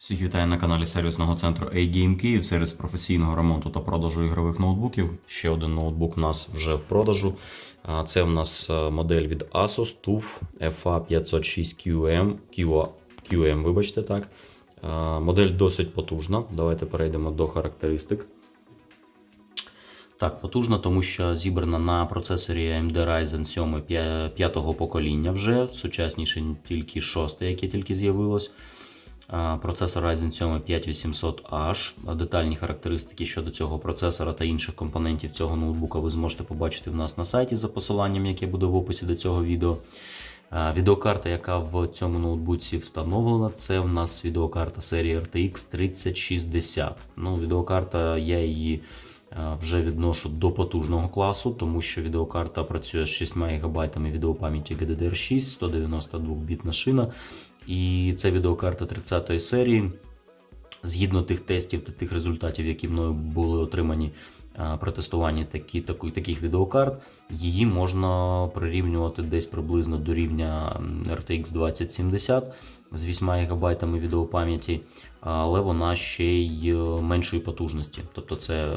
Всіх вітаю на каналі сервісного центру A-Game Київ, сервіс професійного ремонту та продажу ігрових ноутбуків. Ще один ноутбук у нас вже в продажу. Це в нас е, модель від Asus TUF FA506QM, QM, вибачте так. Модель досить потужна. Давайте перейдемо до характеристик. Так, потужна, тому що зібрана на процесорі AMD Ryzen 7 5 покоління вже, сучасніше тільки 6, яке тільки з'явилось. Процесор Ryzen 7 5800H. Детальні характеристики щодо цього процесора та інших компонентів цього ноутбука ви зможете побачити в нас на сайті за посиланням, яке буде в описі до цього відео. Відеокарта, яка в цьому ноутбуці встановлена, це в нас відеокарта серії RTX 3060. Ну, Відеокарта, я її вже відношу до потужного класу, тому що відеокарта працює з 6 ГБ відеопам'яті GDDR6, 192 бітна шина. І це відеокарта 30-ї серії. Згідно тих тестів та тих результатів, які мною були отримані при тестуванні такі, такі, таких відеокарт, її можна прирівнювати десь приблизно до рівня RTX 2070 з 8 ГБ відеопам'яті, але вона ще й е, меншої потужності. Тобто це е,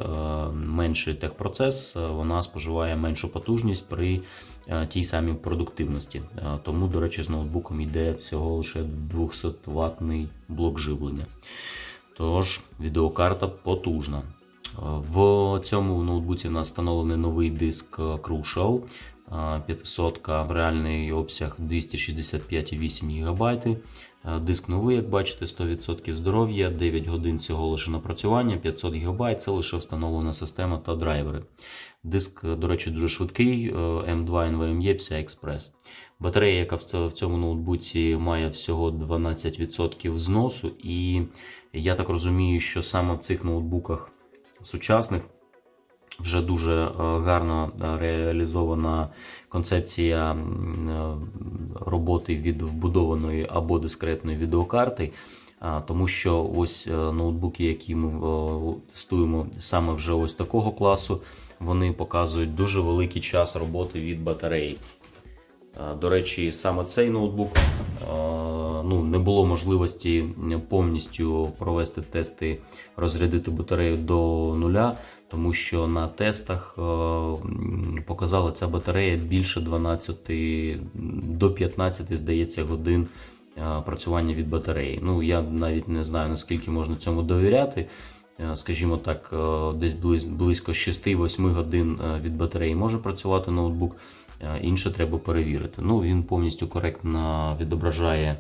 менший техпроцес, е, вона споживає меншу потужність при е, тій самій продуктивності. Е, Тому, до речі, з ноутбуком йде всього лише 200 ватний блок живлення. Тож, відеокарта потужна. Е, В цьому ноутбуці в нас встановлений новий диск е, Crucial. Е, 500 в реальний обсяг 265,8 ГБ. Е, Диск новий, як бачите, 100% здоров'я, 9 годин всього лише напрацювання, 500 ГБ це лише встановлена система та драйвери. Диск, е, до речі, дуже швидкий, е, M2 NVMe PCI Express. Батарея, яка в цьому ноутбуці має всього 12% зносу, і я так розумію, що саме в цих ноутбуках сучасних вже дуже е, гарно е, реалізована концепція е, роботи від вбудованої або дискретної відеокарти. Тому що ось ноутбуки, які ми тестуємо саме вже ось такого класу, вони показують дуже великий час роботи від батареї. До речі, саме цей ноутбук ну, не було можливості повністю провести тести, розрядити батарею до нуля, тому що на тестах е, показала ця батарея більше 12 до 15, здається, годин е, працювання від батареї. Ну, я навіть не знаю, наскільки можна цьому довіряти. Е, Скажімо так, десь близько 6-8 годин від батареї може працювати ноутбук. Інше треба перевірити. Ну, він повністю коректно відображає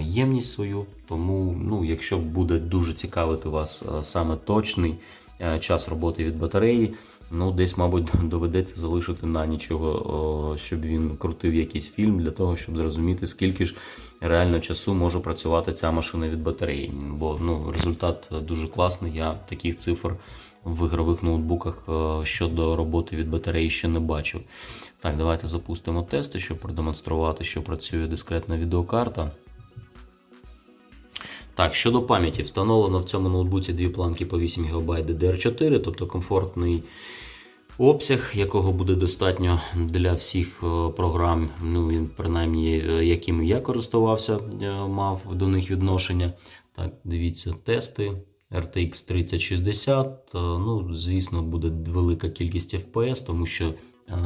ємність свою. Тому, ну, якщо буде дуже цікавити вас е, саме точний е, час роботи від батареї, ну, десь, мабуть, доведеться залишити на нічого, е, щоб він крутив якийсь фільм для того, щоб зрозуміти, скільки ж реально часу може працювати ця машина від батареї. Бо ну, результат дуже класний. Я таких цифр в ігрових ноутбуках е, щодо роботи від батареї ще не бачив. Так, давайте запустимо тести, щоб продемонструвати, що працює дискретна відеокарта. Так, щодо пам'яті, встановлено в цьому ноутбуці дві планки по 8 ГБ DDR4, тобто комфортний обсяг, якого буде достатньо для всіх е, програм, ну, принаймні, е, якими я користувався, е, мав до них відношення. Так, дивіться, тести. RTX 3060. е, Ну, звісно, буде велика кількість FPS, тому що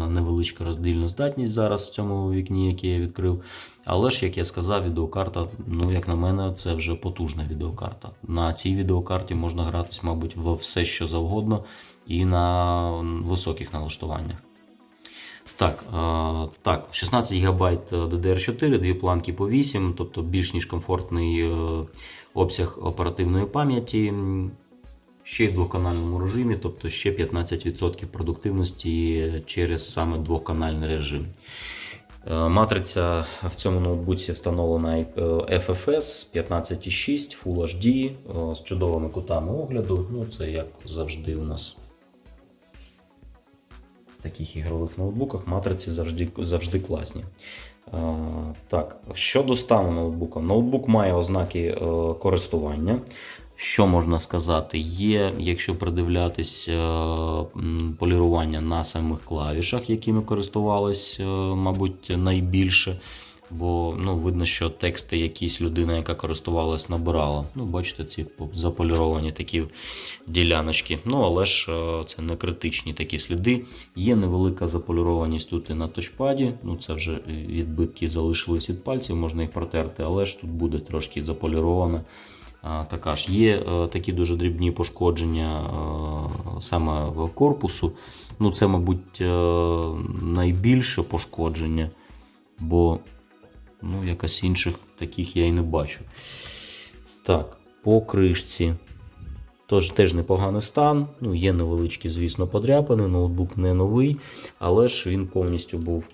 невеличка роздільна здатність зараз в цьому вікні, яке я відкрив. Але ж, як я сказав, відеокарта, ну, як на мене, це вже потужна відеокарта. На цій відеокарті можна гратись, мабуть, во все, що завгодно, і на високих налаштуваннях. Так, е, так, 16 ГБ DDR4, дві планки по 8, тобто більш ніж комфортний е, обсяг оперативної пам'яті. Ще й в двоканальному режимі, тобто ще 15% продуктивності через саме двоканальний режим. Е, Матриця в цьому ноутбуці встановлена е, FFS 15.6 Full HD е, з чудовими кутами огляду. Ну, це як завжди у нас в таких ігрових ноутбуках матриці завжди, завжди класні. Так, щодо стану ноутбука. Ноутбук має ознаки користування. Що можна сказати? Є, якщо придивлятись е, полірування на самих клавішах, якими користувались, е, мабуть, найбільше. Бо ну, видно, що тексти якісь людина, яка користувалась, набирала. Ну, бачите, ці заполіровані такі діляночки. Ну, але ж е, це не критичні такі сліди. Є невелика заполірованість тут і на точпаді. Ну, це вже відбитки залишились від пальців, можна їх протерти, але ж тут буде трошки заполірована. Така ж є е, такі дуже дрібні пошкодження е, саме корпусу. Ну, це, мабуть, е, найбільше пошкодження, бо ну, якось інших таких я і не бачу. Так, по кришці. Тож теж непоганий стан. Ну, є невеличкі, звісно, подряпини, ноутбук не новий, але ж він повністю був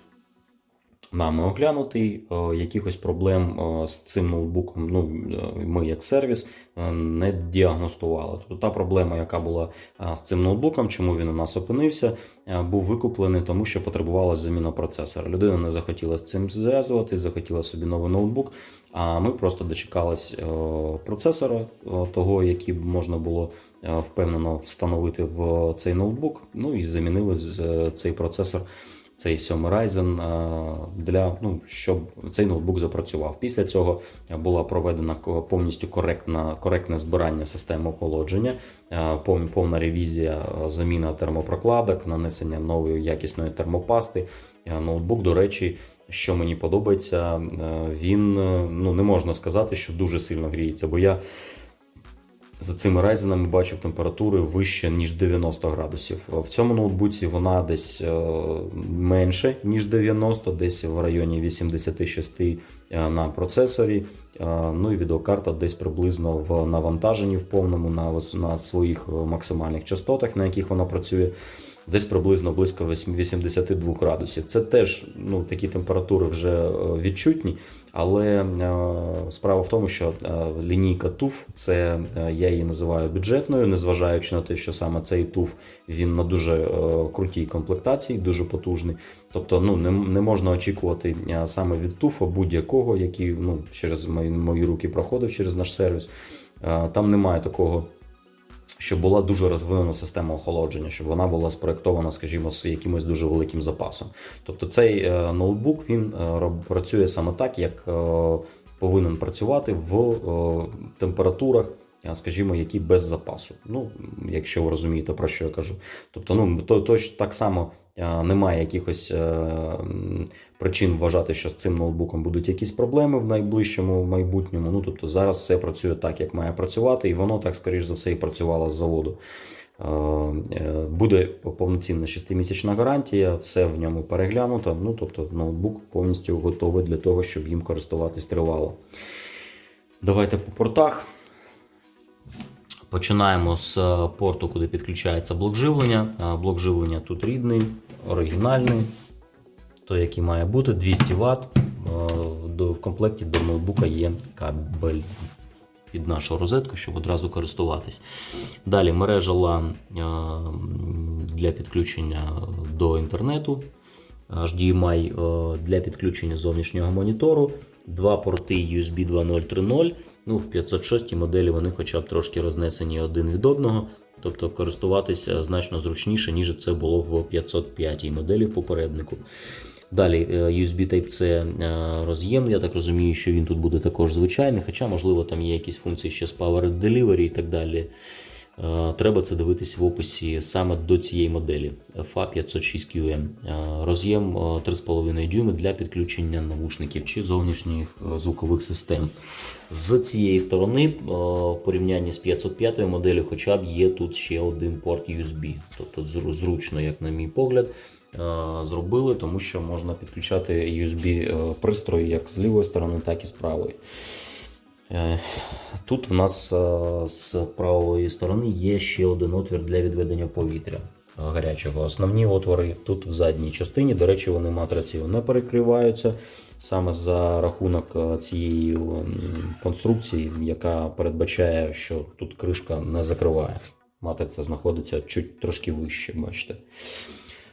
нами оглянутий. Е, Якихось проблем е, з цим ноутбуком ну, е, ми як сервіс не діагностували. Тобто та проблема, яка була з цим ноутбуком, чому він у нас опинився, був викуплений, тому що потребувалася заміна процесора. Людина не захотіла з цим зв'язувати, захотіла собі новий ноутбук. А ми просто дочекались процесора, того, який можна було впевнено встановити в цей ноутбук. Ну і замінили цей процесор, цей 7 Ryzen, е, для ну, щоб цей ноутбук запрацював. Після цього була проведена повністю коректна, коректне збирання системи охолодження, е, повна ревізія, е, заміна термопрокладок, нанесення нової якісної термопасти. Ноутбук, до речі, що мені подобається, він ну не можна сказати, що дуже сильно гріється, бо я за цими райзенами бачив температури вище ніж 90 градусів. В цьому ноутбуці вона десь е, менше ніж 90, десь в районі 86 е, на процесорі. Е, Ну і відеокарта десь приблизно в навантаженні в повному на, на своїх е, максимальних частотах, на яких вона працює. Десь приблизно близько 82 градусів. Це теж ну, такі температури вже е, відчутні, але е, справа в тому, що е, лінійка TUF, це я її називаю бюджетною, незважаючи на те, що саме цей TUF він на дуже крутій комплектації, дуже потужний. Тобто, ну не, не можна очікувати саме від TUF будь-якого, який ну, через мої, мої руки проходив через наш сервіс. Там немає такого щоб була дуже розвинена система охолодження, щоб вона була спроєктована, скажімо, з якимось дуже великим запасом. Тобто цей е, ноутбук він е, працює саме так, як е, повинен працювати в температурах. Скажімо, які без запасу. Ну, якщо ви розумієте, про що я кажу. Тобто, ну то, то так само немає якихось е, причин вважати, що з цим ноутбуком будуть якісь проблеми в найближчому майбутньому. Ну тобто зараз все працює так, як має працювати, і воно так, скоріш за все, і працювало з заводу. Е, е, Буде повноцінна 6-місячна гарантія, все в ньому переглянуто. Ну тобто ноутбук повністю готовий для того, щоб їм користуватись тривало. Давайте по портах. Починаємо з порту, куди підключається блок живлення. Блок живлення тут рідний, оригінальний, той, який має бути 200 Вт. Е, В комплекті до ноутбука є кабель під нашу розетку, щоб одразу користуватись. Далі мережа LAN е, для підключення до інтернету. HDMI е, для підключення зовнішнього монітору, два порти USB 2.0 3.0. Ну, в 506 моделі вони хоча б трошки рознесені один від одного, тобто користуватися значно зручніше, ніж це було в 505 моделі в попереднику. Далі е, USB Type-C е, роз'єм. Я так розумію, що він тут буде також звичайний, хоча, можливо, там є якісь функції ще з Power Delivery і так далі. Е, Треба це дивитись в описі саме до цієї моделі FA506QM. Е, Роз'єм е, 3,5 дюйми для підключення навушників чи зовнішніх е, звукових систем. З цієї сторони, е, в порівнянні з 505 моделлю, хоча б є тут ще один порт USB. Тобто зручно, як на мій погляд, е, зробили, тому що можна підключати USB е, пристрої як з лівої сторони, так і з правої. Е, Тут в нас е, з правої сторони є ще один отвір для відведення повітря е, гарячого. Основні отвори тут в задній частині. До речі, вони матрицею не перекриваються саме за рахунок цієї конструкції, яка передбачає, що тут кришка не закриває. Матриця знаходиться чуть трошки вище, бачите.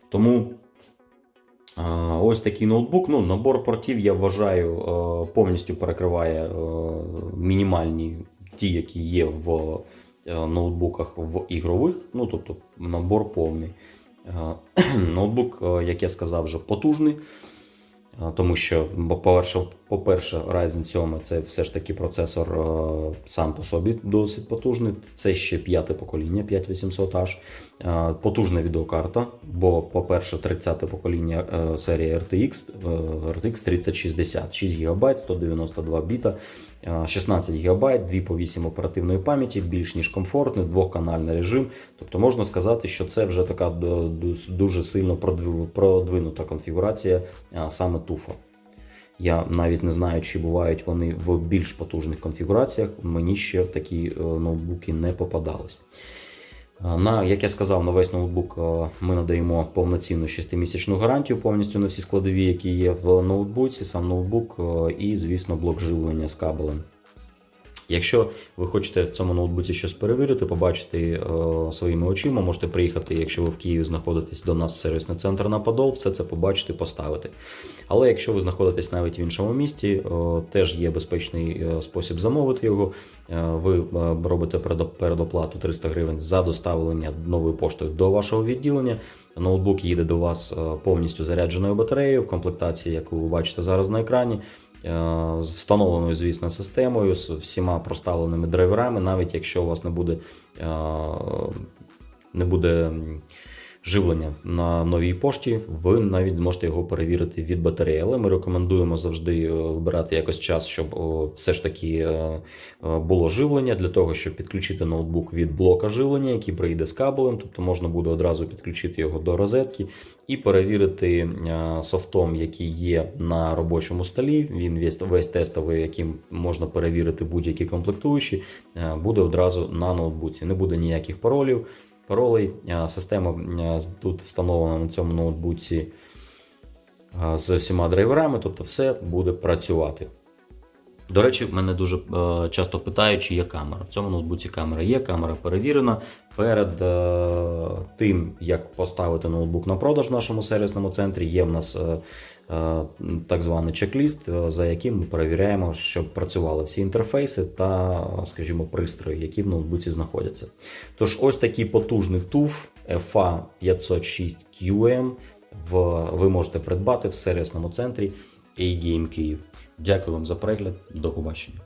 Тому Ось такий ноутбук. Ну, набор портів, я вважаю, е, повністю перекриває е, мінімальні ті, які є в е, ноутбуках в ігрових. Ну, тобто набор повний. Ноутбук, як я сказав, вже потужний. Тому що, по-перше, по-перше, Ryzen 7 це все ж таки процесор е, сам по собі досить потужний. Це ще п'яте покоління 5800H. Е, Потужна відеокарта, бо, по-перше, 30-те покоління е, серії RTX, RTX 3060, 6 ГБ, 192 біта, 16 ГБ, 2 по 8 оперативної пам'яті, більш ніж комфортний, двохканальний режим. Тобто можна сказати, що це вже така ду- ду- дуже сильно продвинута конфігурація саме туфа. Я навіть не знаю, чи бувають вони в більш потужних конфігураціях. Мені ще такі е, ноутбуки не попадались. А, На, як я сказав, на весь ноутбук е, ми надаємо повноцінну 6-місячну гарантію повністю на всі складові, які є в ноутбуці, сам ноутбук е, і, звісно, блок живлення з кабелем. Якщо ви хочете в цьому ноутбуці щось перевірити, побачити е, своїми очима, можете приїхати, якщо ви в Києві знаходитесь до нас сервісний центр на Подол, все це побачити, поставити. Але якщо ви знаходитесь навіть в іншому місті, е, теж є безпечний е, спосіб замовити його. Е, ви е, робите передоплату 300 гривень за доставлення новою поштою до вашого відділення. Ноутбук їде до вас е, повністю зарядженою батареєю в комплектації, яку ви бачите зараз на екрані. Е, З встановленою, звісно, системою, з всіма проставленими драйверами, навіть якщо у вас не буде, е, не буде живлення на новій пошті, ви навіть зможете його перевірити від батареї. Але ми рекомендуємо завжди е, вибирати якось час, щоб все ж таки е, е, було живлення для того, щоб підключити ноутбук від блока живлення, який прийде з кабелем, тобто можна буде одразу підключити його до розетки і перевірити е, софтом, який є на робочому столі. Він весь, весь тестовий, яким можна перевірити будь-які комплектуючі, е, буде одразу на ноутбуці. Не буде ніяких паролів. Паролей. Е, Система е, тут встановлена на цьому ноутбуці е, з всіма драйверами, тобто все буде працювати. До речі, мене дуже е, часто питають, чи є камера. В цьому ноутбуці камера є, камера перевірена. Перед е, тим, як поставити ноутбук на продаж в нашому сервісному центрі, є в нас е, так званий чек-ліст, за яким ми перевіряємо, щоб працювали всі інтерфейси та, скажімо, пристрої, які в ноутбуці знаходяться. Тож, ось такий потужний TUF FA 506 QM в, ви можете придбати в сервісному центрі A-Game Київ. Дякую вам за перегляд. До побачення.